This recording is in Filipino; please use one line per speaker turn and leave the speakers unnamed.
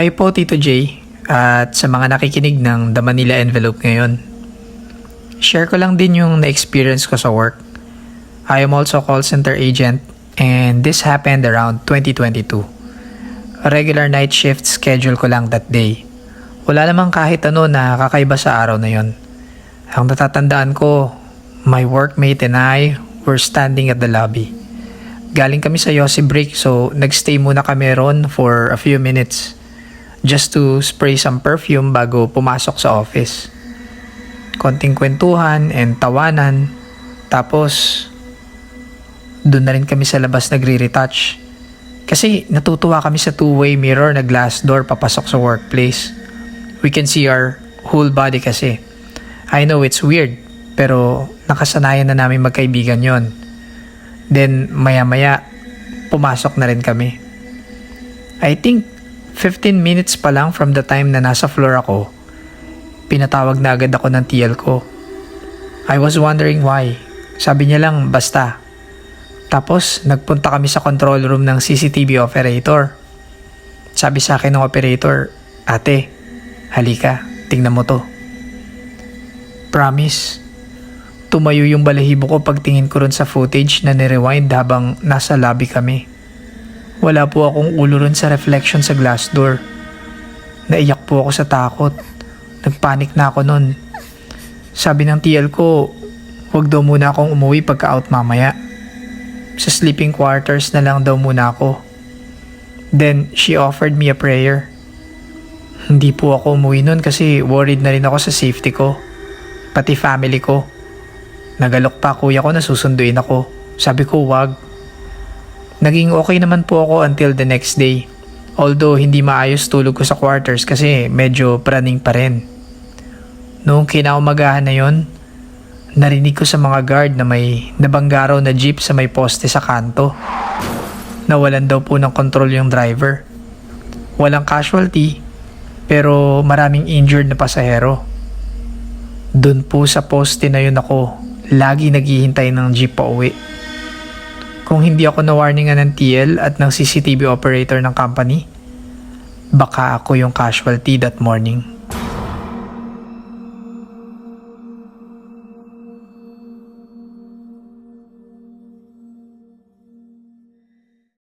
Hi po Tito J at sa mga nakikinig ng The Manila Envelope ngayon. Share ko lang din yung na-experience ko sa work. I am also call center agent and this happened around 2022. A regular night shift schedule ko lang that day. Wala namang kahit ano na kakaiba sa araw na yon. Ang natatandaan ko, my workmate and I were standing at the lobby. Galing kami sa Yossi break so nagstay muna kami ron for a few minutes just to spray some perfume bago pumasok sa office. Konting kwentuhan and tawanan. Tapos, doon na rin kami sa labas nagre-retouch. Kasi natutuwa kami sa two-way mirror na glass door papasok sa workplace. We can see our whole body kasi. I know it's weird, pero nakasanayan na namin magkaibigan yon. Then, maya-maya, pumasok na rin kami. I think 15 minutes pa lang from the time na nasa floor ako, pinatawag na agad ako ng TL ko. I was wondering why. Sabi niya lang, basta. Tapos, nagpunta kami sa control room ng CCTV operator. Sabi sa akin ng operator, Ate, halika, tingnan mo to. Promise. Tumayo yung balahibo ko pagtingin ko ron sa footage na nirewind habang nasa lobby kami. Wala po akong ulo ron sa reflection sa glass door. Naiyak po ako sa takot. Nagpanik na ako nun. Sabi ng TL ko, huwag daw muna akong umuwi pagka-out mamaya. Sa sleeping quarters na lang daw muna ako. Then, she offered me a prayer. Hindi po ako umuwi nun kasi worried na rin ako sa safety ko. Pati family ko. Nagalok pa kuya ko na susunduin ako. Sabi ko wag. Naging okay naman po ako until the next day. Although hindi maayos tulog ko sa quarters kasi medyo praning pa rin. Noong kinaumagahan na yon, narinig ko sa mga guard na may nabanggaraw na jeep sa may poste sa kanto. Nawalan daw po ng control yung driver. Walang casualty, pero maraming injured na pasahero. Doon po sa poste na yun ako, lagi naghihintay ng jeep pa uwi. Kung hindi ako na-warningan ng TL at ng CCTV operator ng company, baka ako yung casualty that morning.